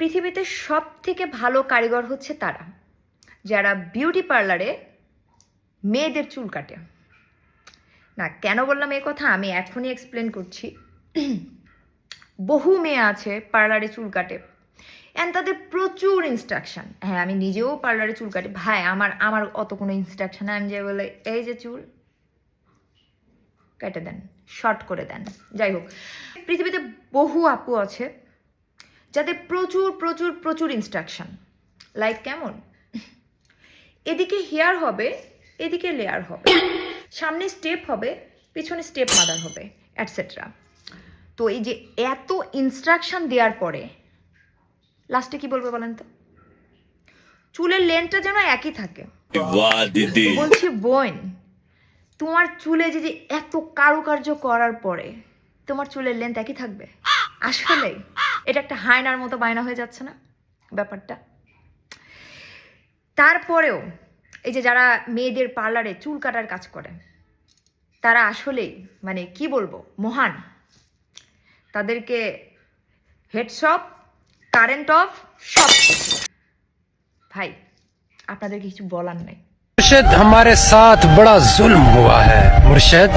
পৃথিবীতে সব থেকে ভালো কারিগর হচ্ছে তারা। যারা বিউটি পার্লারে মেয়েদের চুল কাটে। না, কেন বললাম এই কথা? আমি এখনই এক্সপ্লেন করছি। বহু মেয়ে আছে পার্লারে চুল কাটে। অ্যান্ড তাদের প্রচুর ইনস্ট্রাকশন হ্যাঁ আমি নিজেও পার্লারে চুল কাটি। ভাই, আমার আমার অত কোনো ইনস্ট্রাকশন আমি যে বলে, এই যে চুল, কেটে দেন শর্ট করে দেন। যাই হোক, পৃথিবীতে বহু আপু আছে। যাতে প্রচুর প্রচুর প্রচুর ইনস্ট্রাকশান লাইক কেমন? এদিকে হেয়ার হবে এদিকে লেয়ার হবে। সামনে স্টেপ হবে পিছনে স্টেপ মাদার হবে অ্যাটসেট্রা তো এই যে এত ইনস্ট্রাকশান দেওয়ার পরে লাস্টে কি বলব বলেন তো? চুলের লেনটা যেন একই থাকে। বলছি বোন তোমার চুলে যে যে এত কারুকার্য করার পরে তোমার চুলের লেন্থ একই থাকবে? আসলেই। এটা একটা হায়নার মতো বায়না হয়ে যাচ্ছে না ব্যাপারটা তারপরেও এই যে যারা মেয়েদের পার্লারে চুল কাটার কাজ করে তারা আসলেই মানে কি বলবো মহান তাদেরকে হেডশপ কারেন্ট অফ সব কিছু। ভাই আপনাদের কিছু বলার নাই मुर्शद हमारे साथ बड़ा जुल्म हुआ है मुर्शद